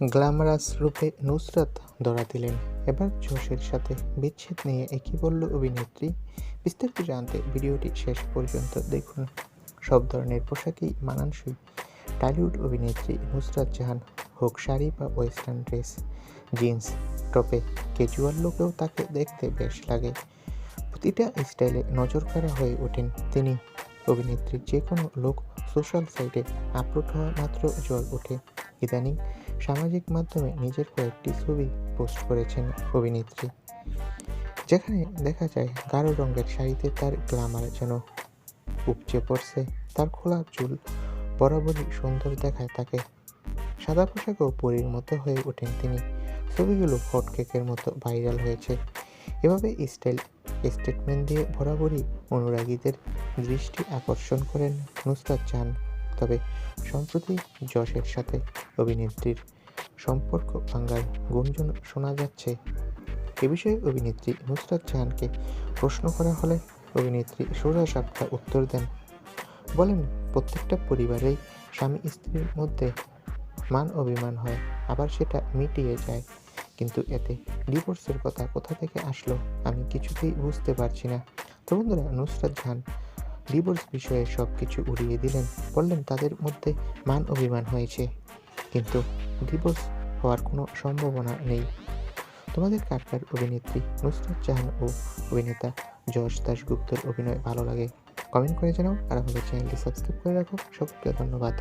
Glamorous রূপে নুসরাত ধরা দিলেন। এবার যশের সাথে বিচ্ছেদ নিয়ে একই বলল অভিনেত্রী। বিস্তারিত জানতে ভিডিওটি শেষ পর্যন্ত দেখুন। সব ধরনের পোশাকই মানানসই। টলিউড অভিনেত্রী নুসরাত জাহান হোক শাড়ি বা ওয়েস্টার্ন ড্রেস, জিন্স, টপে ক্যাজুয়াল লোকেও তাকে দেখতে বেশ লাগে। প্রতিটা স্টাইলে নজর করা হয়ে ওঠেন তিনি। অভিনেত্রীর যে কোনো লোক সোশ্যাল সাইটে আপলোড হওয়া মাত্র জল ওঠে। ইদানিং সামাজিক মাধ্যমে নিজের কয়েকটি ছবি পোস্ট করেছেন অভিনেত্রী, যেখানে দেখা যায় গাঢ় রঙের শাড়িতে তার গ্লামার যেন উপচে পড়ছে। তার খোলা চুল বরাবরই সুন্দর দেখায় তাকে। সাদা পোশাকেও পরীর মতো হয়ে ওঠেন তিনি। ছবিগুলো হট কেকের মতো ভাইরাল হয়েছে। এভাবে স্টাইল স্টেটমেন্ট দিয়ে বরাবরই অনুরাগীদের দৃষ্টি আকর্ষণ করেন নুসরাত জাহান। তবে সম্প্রতি যশের সাথে অভিনেত্রীর সম্পর্ক ভাঙ্গার গুঞ্জন শোনা যাচ্ছে। এ বিষয়ে অভিনেত্রী নুসরাত জাহানকে প্রশ্ন করা হলে অভিনেত্রী সোজা সাপটা উত্তর দেন, বলেন, প্রত্যেকটা পরিবারেই স্বামী স্ত্রীর মধ্যে মান অভিমান হয়, আবার সেটা মিটিয়ে যায়। কিন্তু এতে ডিভোর্সের কথা কোথা থেকে আসলো আমি কিছুতেই বুঝতে পারছি না। তো বন্ধুরা, নুসরাত জাহান ডিভোর্স বিষয়ে সব কিছু উড়িয়ে দিলেন, বললেন তাদের মধ্যে মান অভিমান হয়েছে, কিন্তু ডিভোর্স হওয়ার কোনো সম্ভাবনা নেই। তোমাদের কার কার অভিনেত্রী নুসরাত জাহান ও অভিনেতা যশ দাশগুপ্তর অভিনয় ভালো লাগে। কমেন্ট করে জানাও আর আমাদের চ্যানেলটি সাবস্ক্রাইব করে রাখো। সকলকে ধন্যবাদ।